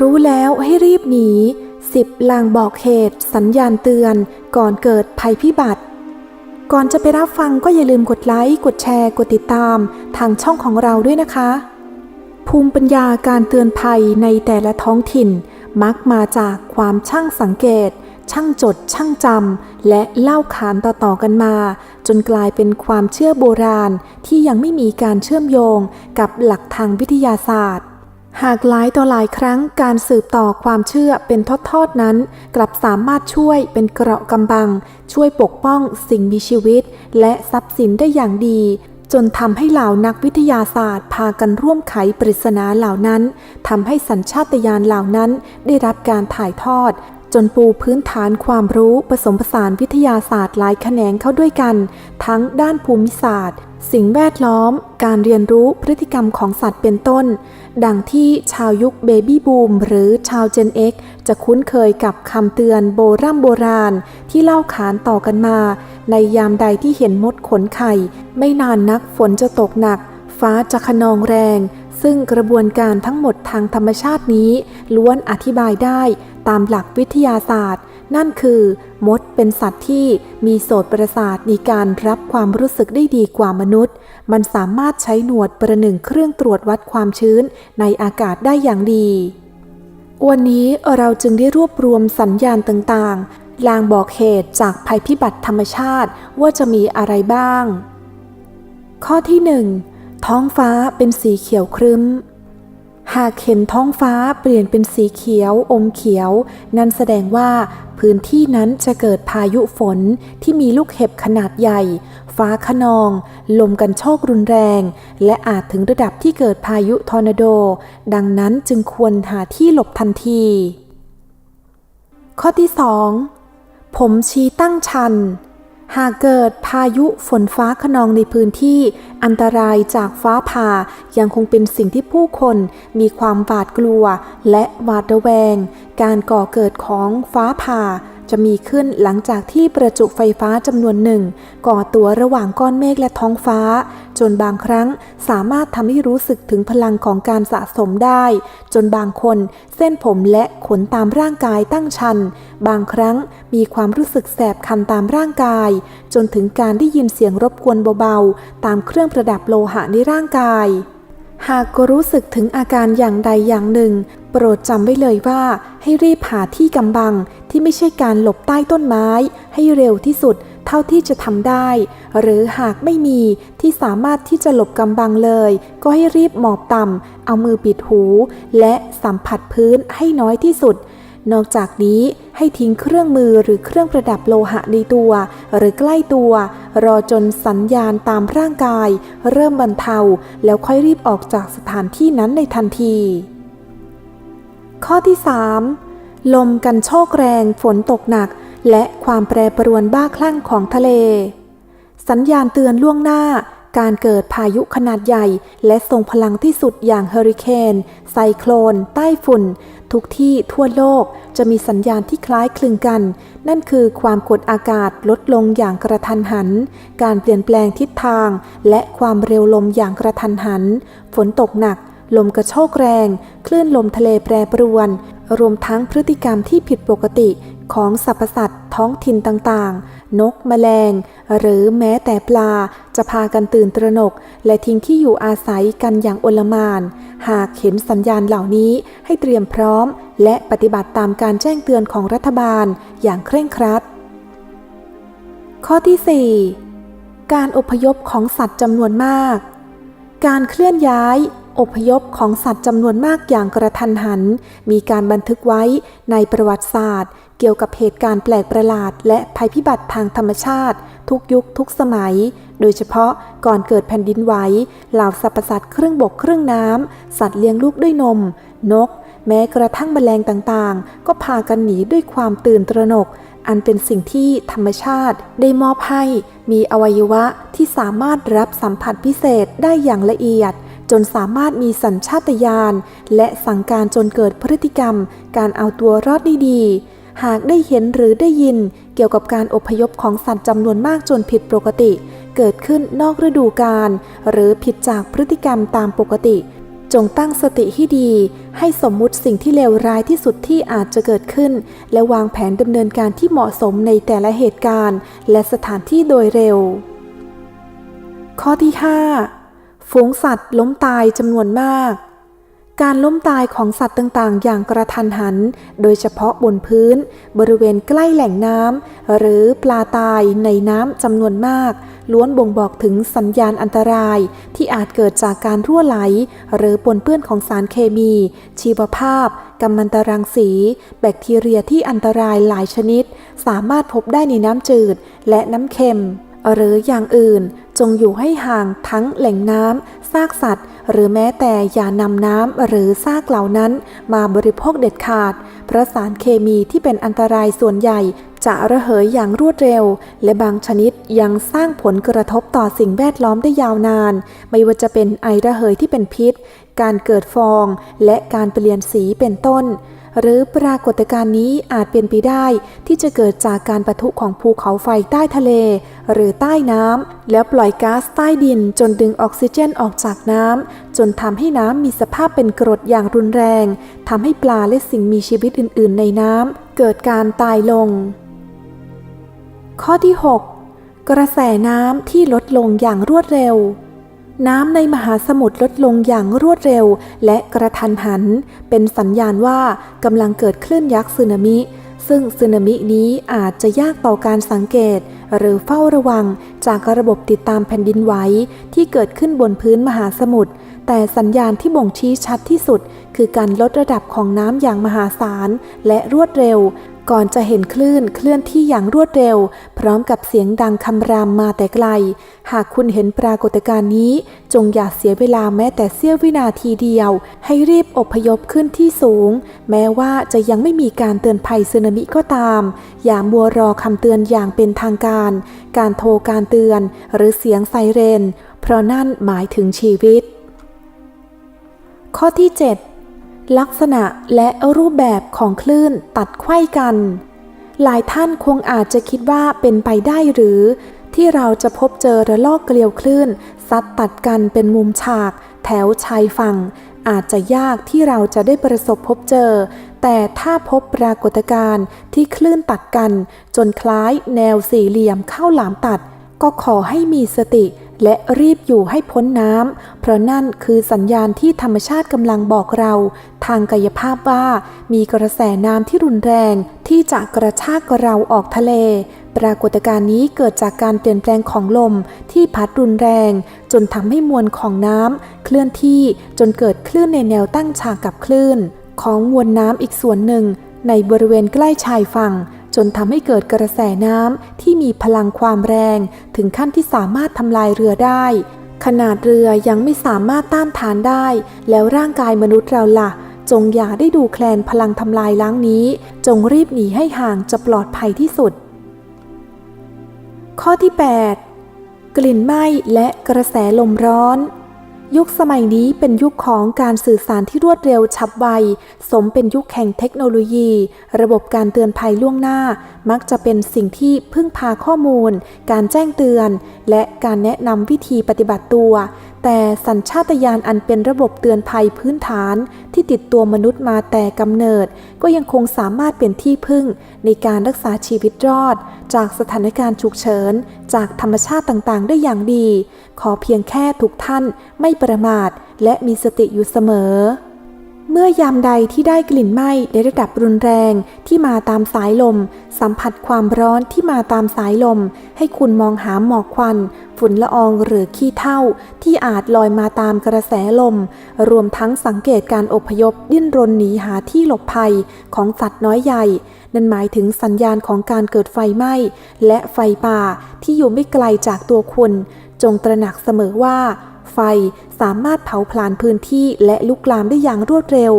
รู้แล้วให้รีบหนีสิบลางบอกเหตุ สัญญาณเตือน ก่อนเกิดภัยพิบัติ ก่อนจะไปรับฟังก็อย่าลืมกดไลค์ กดแชร์ กดติดตาม ทางช่องของเราด้วยนะคะ ภูมิปัญญาการเตือนภัยในแต่ละท้องถิ่น มักมาจากความช่างสังเกต ช่างจด ช่างจำ และเล่าขานต่อๆกันมา จนกลายเป็นความเชื่อโบราณที่ยังไม่มีการเชื่อมโยงกับหลักทางวิทยาศาสตร์ หากหลายต่อหลายครั้งการสืบต่อความเชื่อเป็นทอดๆนั้น กลับสามารถช่วยเป็นเกราะกำบัง ช่วยปกป้องสิ่งมีชีวิต และทรัพย์สินได้อย่างดี จนทำให้เหล่านักวิทยาศาสตร์ พากันร่วมไขปริศนาเหล่านั้นทำให้สัญชาตญาณเหล่านั้นได้รับการถ่ายทอด จนปูพื้นฐานความรู้ผสมผสานวิทยาศาสตร์หลายแขนงเข้าด้วยกัน ทั้งด้านภูมิศาสตร์ สิ่งแวดล้อม การเรียนรู้พฤติกรรมของสัตว์เป็นต้น ดังที่ชาวยุคเบบี้บูมหรือชาวเจน X จะคุ้นเคยกับคำเตือนโบรำโบราณ ที่เล่าขานต่อกันมา ในยามใดที่เห็นมดขนไข่ ไม่นานนักฝนจะตกหนัก ฟ้าจะขนองแรง ซึ่งกระบวนการทั้งหมดทางธรรมชาตินี้ ล้วนอธิบายได้ตามหลักวิทยาศาสตร์ นั่นคือ มดเป็นสัตว์ที่มีโสตประสาทในการรับความรู้สึกได้ดีกว่ามนุษย์ มันสามารถใช้หนวดประหนึ่งเครื่องตรวจวัดความชื้นในอากาศได้อย่างดี วันนี้เราจึงได้รวบรวมสัญญาณต่างๆ ลางบอกเหตุจากภัยพิบัติธรรมชาติว่าจะมีอะไรบ้าง ข้อที่หนึ่งท้องฟ้าเป็นสีเขียวครึ้ม หากเห็นท้องฟ้าเปลี่ยนเป็นสีเขียวอมเขียว นั่นแสดงว่าพื้นที่นั้นจะเกิดพายุฝนที่มีลูกเห็บขนาดใหญ่ ฟ้าขนอง ลมกันโชกรุนแรง และอาจถึงระดับที่เกิดพายุทอร์นาโด ดังนั้นจึงควรหาที่หลบทันที ข้อที่ 2 ผมชี้ตั้งชัน หากเกิดพายุฝนฟ้าขนองในพื้นที่ อันตรายจากฟ้าผ่ายังคงเป็นสิ่งที่ผู้คนมีความหวาดกลัวและหวาดระแวง การก่อเกิดของฟ้าผ่า จะมีขึ้นหลังจากที่ประจุไฟฟ้าจำนวนหนึ่ง ก่อตัวระหว่างก้อนเมฆและท้องฟ้า จนบางครั้งสามารถทำให้รู้สึกถึงพลังของการสะสมได้ จนบางคนเส้นผมและขนตามร่างกายตั้งชัน บางครั้งมีความรู้สึกแสบคันตามร่างกาย จนถึงการได้ยินเสียงรบกวนเบาๆ ตามเครื่องประดับโลหะในร่างกาย หากรู้สึกถึงอาการอย่างใดอย่างหนึ่ง โปรดจำไว้เลยว่าให้รีบหาที่กำบังที่ไม่ใช่การหลบใต้ต้นไม้ ให้เร็วที่สุดเท่าที่จะทำได้ หรือหากไม่มีที่สามารถที่จะหลบกำบังเลย ก็ให้รีบหมอบต่ำเอามือปิดหู และสัมผัสพื้นให้น้อยที่สุด นอกจากนี้ให้ทิ้งเครื่องมือหรือเครื่องประดับโลหะในตัว หรือใกล้ตัว รอจนสัญญาณตามร่างกาย เริ่มบรรเทา แล้วค่อยรีบออกจากสถานที่นั้นในทันที ข้อที่ 3 ลมกันโชกแรงฝนตกหนัก และความแปรปรวนบ้าคลั่งของทะเล สัญญาณเตือนล่วงหน้า การเกิดพายุขนาดใหญ่ และทรงพลังที่สุดอย่างเฮอริเคน ไซโคลน ใต้ฝุ่น ทุกที่ทั่วโลกจะมีสัญญาณที่คล้ายคลึงกัน นั่นคือความกดอากาศลดลงอย่างกระทันหัน การเปลี่ยนแปลงทิศทาง และความเร็วลมอย่างกระทันหัน ฝนตกหนัก ลมกระโชกแรง คลื่นลมทะเลแปรปรวน รวมทั้งพฤติกรรมที่ผิดปกติของสรรพสัตว์ท้องถิ่นต่างๆ นกแมลง หรือแม้แต่ปลาจะพากันตื่นตระหนก และทิ้งที่อยู่อาศัยกันอย่างโอลมาน หากเห็นสัญญาณเหล่านี้ให้เตรียมพร้อม และปฏิบัติตามการแจ้งเตือนของรัฐบาลอย่างเคร่งครัด ข้อที่ 4 การอพยพของสัตว์จำนวนมาก การเคลื่อนย้าย อพยพของสัตว์จำนวนมากอย่างกระทันหัน มีการบันทึกไว้ในประวัติศาสตร์ เกี่ยวกับเหตุการณ์แปลกประหลาด และภัยพิบัติทางธรรมชาติ ทุกยุคทุกสมัย โดยเฉพาะก่อนเกิดแผ่นดินไหวเหล่าสรรพสัตว์ครึ่องบกเครึ่องน้ำ สัตว์เลี้ยงลูกด้วยนม นก แม้กระทั่งแมลงต่างๆ ก็พากันหนีด้วยความตื่นตระหนก อันเป็นสิ่งที่ธรรมชาติได้มอบให้ มีอวัยวะที่สามารถรับสัมผัสพิเศษได้อย่างละเอียด จนสามารถมีสัญชาตญาณและสั่งการจนเกิดพฤติกรรม การเอาตัวรอดได้ดี หากได้เห็นหรือได้ยิน เกี่ยวกับการอพยพของสัตว์จำนวนมากจนผิดปกติ เกิดขึ้นนอกฤดูกาลหรือผิดจากพฤติกรรมตามปกติจจงตั้งสติให้ดี ให้สมมุติสิ่งที่เลวร้ายที่สุดที่อาจจะเกิดขึ้น และวางแผนดำเนินการที่เหมาะสมในแต่ละเหตุการณ์ และสถานที่โดยเร็ว ข้อที่ 5 ฝูงสัตว์ล้มตายจำนวนมาก การล้มตายของสัตว์ต่างๆ อย่างกระทันหัน โดยเฉพาะบนพื้น บริเวณใกล้แหล่งน้ำหรือปลาตายในน้ำจำนวนมาก ล้วนบ่งบอกถึงสัญญาณอันตรายที่อาจเกิดจากการรั่วไหล หรือปนเปื้อนของสารเคมี ชีวภาพกัมมันตรังสี แบคทีเรียที่อันตรายหลายชนิด สามารถพบได้ในน้ำจืดและน้ำเค็มหรืออย่างอื่น งอยู่ให้ห่างทั้งแหล่งน้ำซากสัตว์ หรือแม้แต่อย่านำน้ำหรือซากเหล่านั้นมาบริโภคเด็ดขาด เพราะสารเคมีที่เป็นอันตรายส่วนใหญ่ จะระเหยอย่างรวดเร็ว และบางชนิดยังสร้างผลกระทบต่อสิ่งแวดล้อมได้ยาวนาน ไม่ว่าจะเป็นไอระเหยที่เป็นพิษการเกิดฟองและการเปลี่ยนสีเป็นต้น หรือปรากฏการณ์นี้อาจเป็นไปได้ที่จะเกิดจากการปะทุของภูเขาไฟใต้ทะเล หรือใต้น้ำแล้วปล่อยก๊าซใต้ดินจนดึงออกซิเจนออกจากน้ำจนทำให้น้ำมีสภาพเป็นกรดอย่างรุนแรงทำให้ปลาและสิ่งมีชีวิตอื่น ๆ ในน้ำเกิดการตายลง ข้อที่ 6 กระแสน้ำที่ลดลงอย่างรวดเร็ว น้ำในมหาสมุทรลดลงอย่างรวดเร็ว และกระทันหัน เป็นสัญญาณว่ากำลังเกิดคลื่นยักษ์สึนามิ ซึ่งสึนามินี้อาจจะยากต่อการสังเกต หรือเฝ้าระวังจากระบบติดตามแผ่นดินไหวที่เกิดขึ้นบนพื้นมหาสมุทรแต่สัญญาณที่บ่งชี้ชัดที่สุด คือการลดระดับของน้ำอย่างมหาศาลและรวดเร็ว ก่อนจะเห็นคลื่นเคลื่อนที่อย่างรวดเร็ว พร้อมกับเสียงดังคำรามมาแต่ไกล หากคุณเห็นปรากฏการณ์นี้ จงอย่าเสียเวลาแม้แต่เสี้ยววินาทีเดียว ให้รีบอพยพขึ้นที่สูง แม้ว่าจะยังไม่มีการเตือนภัยสึนามิก็ตาม อย่ามัวรอคำเตือนอย่างเป็นทางการ การโทรการเตือน หรือเสียงไซเรน เพราะนั่นหมายถึงชีวิต ข้อที่ 7 ลักษณะและรูปแบบของคลื่นตัดไข้กัน หลายท่านคงอาจจะคิดว่าเป็นไปได้หรือ ที่เราจะพบเจอระลอกเกลียวคลื่นซัดตัดกันเป็นมุมฉาก แถวชายฝั่ง อาจจะยากที่เราจะได้ประสบพบเจอ แต่ถ้าพบปรากฏการณ์ที่คลื่นตัดกัน จนคล้ายแนวสี่เหลี่ยมเข้าหลามตัด ก็ขอให้มีสติ และรีบอยู่ให้พ้นน้ำ เพราะนั่นคือสัญญาณที่ธรรมชาติกำลังบอกเรา ทางกายภาพว่ามีกระแสน้ำที่รุนแรง ที่จะกระชากเราออกทะเล ปรากฏการณ์นี้เกิดจากการเปลี่ยนแปลงของลมที่พัดรุนแรง จนทำให้มวลของน้ำเคลื่อนที่จนเกิดคลื่นในแนวตั้งฉากกับคลื่น ของมวลน้ำอีกส่วนหนึ่ง ในบริเวณใกล้ชายฝั่ง จนทำให้เกิดกระแสน้ำที่มีพลังความแรงถึงขั้นที่สามารถทำลายเรือได้ ขนาดเรือยังไม่สามารถต้านทานได้ แล้วร่างกายมนุษย์เราล่ะ จงอย่าได้ดูแคลนพลังทำลายล้างนี้ จงรีบหนีให้ห่างจะปลอดภัยที่สุด ข้อที่ 8 กลิ่นไหม้และกระแสลมร้อน ยุคสมัยนี้เป็นยุคของการสื่อสารที่รวดเร็วฉับไว สมเป็นยุคแห่งเทคโนโลยี ระบบการเตือนภัยล่วงหน้า มักจะเป็นสิ่งที่พึ่งพาข้อมูล การแจ้งเตือน และการแนะนำวิธีปฏิบัติตัว แต่สัญชาตญาณอันเป็นระบบเตือนภัยพื้นฐาน ที่ติดตัวมนุษย์มาแต่กำเนิด ก็ยังคงสามารถเป็นที่พึ่ง ในการรักษาชีวิตรอด จากสถานการณ์ฉุกเฉิน จากธรรมชาติต่างๆ ได้อย่างดี ขอเพียงแค่ทุกท่านไม่ประมาทและมีสติอยู่เสมอ เมื่อยามใดที่ได้กลิ่นไหม้ในระดับรุนแรงที่มาตามสายลม สัมผัสความร้อนที่มาตามสายลม ให้คุณมองหาหมอกควัน ฝุ่นละอองหรือขี้เถ้าที่อาจลอยมาตามกระแสลม รวมทั้งสังเกตการอพยพดิ้นรนหนีหาที่หลบภัยของสัตว์น้อยใหญ่นั่นหมายถึงสัญญาณของการเกิดไฟไหม้ และไฟป่าที่อยู่ไม่ไกลจากตัวคุณ จงตระหนักเสมอว่า ไฟสามารถเผาผลาญพื้นที่และลุกลามได้อย่างรวดเร็ว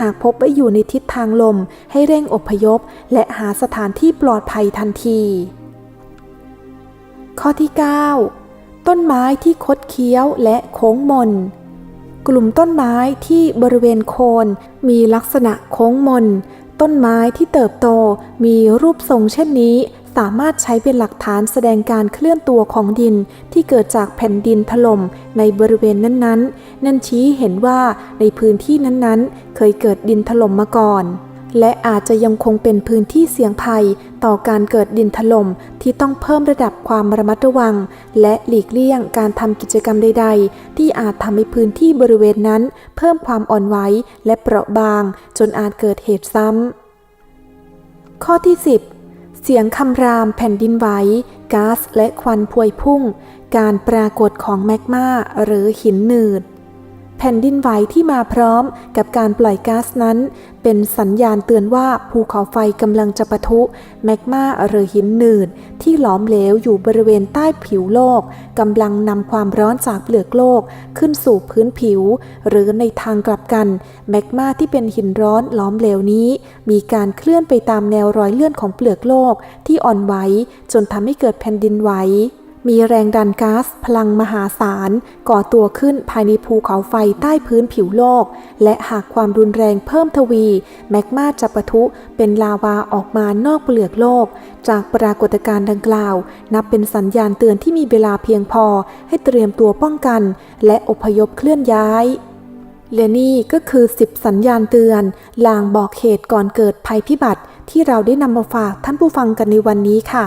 หากพบว่าอยู่ในทิศทางลม ให้เร่งอพยพ และหาสถานที่ปลอดภัยทันที ข้อที่ 9 ต้นไม้ที่คดเคี้ยวและโค้งมน กลุ่มต้นไม้ที่บริเวณโคนมีลักษณะโค้งมน ต้นไม้ที่เติบโตมีรูปทรงเช่นนี้ สามารถใช้เป็นหลักฐานแสดงการเคลื่อนตัวของดินที่เกิดจากแผ่นดินถล่มในบริเวณนั้นๆ นั่นชี้เห็นว่าในพื้นที่นั้นๆ เคยเกิดดินถล่มมาก่อน และอาจจะยังคงเป็นพื้นที่เสี่ยงภัยต่อการเกิดดินถล่มที่ต้องเพิ่มระดับความระมัดระวัง และหลีกเลี่ยงการทำกิจกรรมใด ๆ ที่อาจทำให้พื้นที่บริเวณนั้น เพิ่มความอ่อนไหวและเปราะบาง จนอาจเกิดเหตุซ้ำข้อที่ 10 เสียงคำรามแผ่นดินไหวก๊าซและควันพวยพุ่ง การปรากฏของแมกมาหรือหินหนืด แผ่นดินไหวที่มาพร้อมกับการปล่อยก๊าซนั้น เป็นสัญญาณเตือนว่าภูเขาไฟกำลังจะปะทุ แมกมาหรือหินหนืด ที่หลอมเหลวอยู่บริเวณใต้ผิวโลกกำลังนำความร้อนจากเปลือกโลกขึ้นสู่พื้นผิว หรือในทางกลับกัน แมกมาที่เป็นหินร้อนหลอมเหลวนี้ มีการเคลื่อนไปตามแนวรอยเลื่อนของเปลือกโลกที่อ่อนไหวจนทำให้เกิดแผ่นดินไหว มีแรงดันก๊าซพลังมหาศาล ก่อตัวขึ้นภายในภูเขาไฟใต้พื้นผิวโลก และหากความรุนแรงเพิ่มทวี แมกมาจะปะทุเป็นลาวาออกมานอกเปลือกโลก จากปรากฏการณ์ดังกล่าว นับเป็นสัญญาณเตือนที่มีเวลาเพียงพอ ให้เตรียมตัวป้องกัน และอพยพเคลื่อนย้ายและนี่ก็คือ 10 สัญญาณเตือน ลางบอกเหตุก่อนเกิดภัยพิบัติ ที่เราได้นำมาฝากท่านผู้ฟังกันในวันนี้ค่ะ